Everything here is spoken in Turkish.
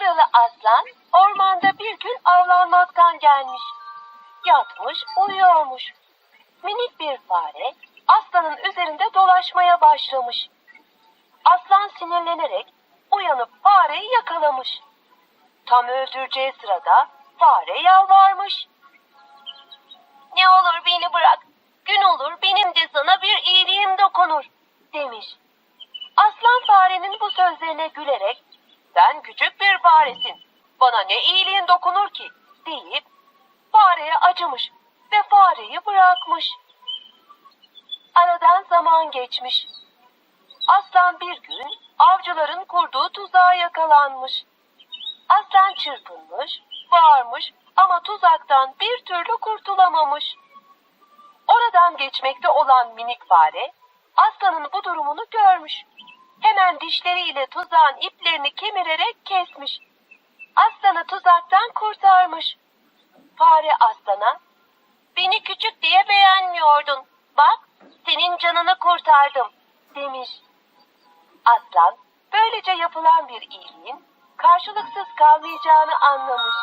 kralı aslan ormanda bir gün avlanmaktan gelmiş. Yatmış uyuyormuş. Minik bir fare aslanın üzerinde dolaşmaya başlamış. Aslan sinirlenerek uyanıp fareyi yakalamış. Tam öldüreceği sırada fare yalvarmış. Ne olur beni bırak. Gün olur benim de sana bir iyiliğim dokunur demiş. Aslan farenin bu sözlerine gülerek sen küçük bir faresin. Bana ne iyiliğin dokunur ki deyip fareye acımış ve fareyi bırakmış. Aradan zaman geçmiş. Aslan bir gün avcıların kurduğu tuzağa yakalanmış. Aslan çırpınmış, bağırmış ama tuzaktan bir türlü kurtulamamış. Oradan geçmekte olan minik fare, aslanın bu durumunu görmüş. Hemen dişleriyle tuzağın iplerini kemirerek kesmiş. Aslanı tuzaktan kurtarmış. Fare aslana, beni küçük diye beğenmiyordun. Bak, senin canını kurtardım, demiş. Aslan, böylece yapılan bir iyiliğin karşılıksız kalmayacağını anlamış.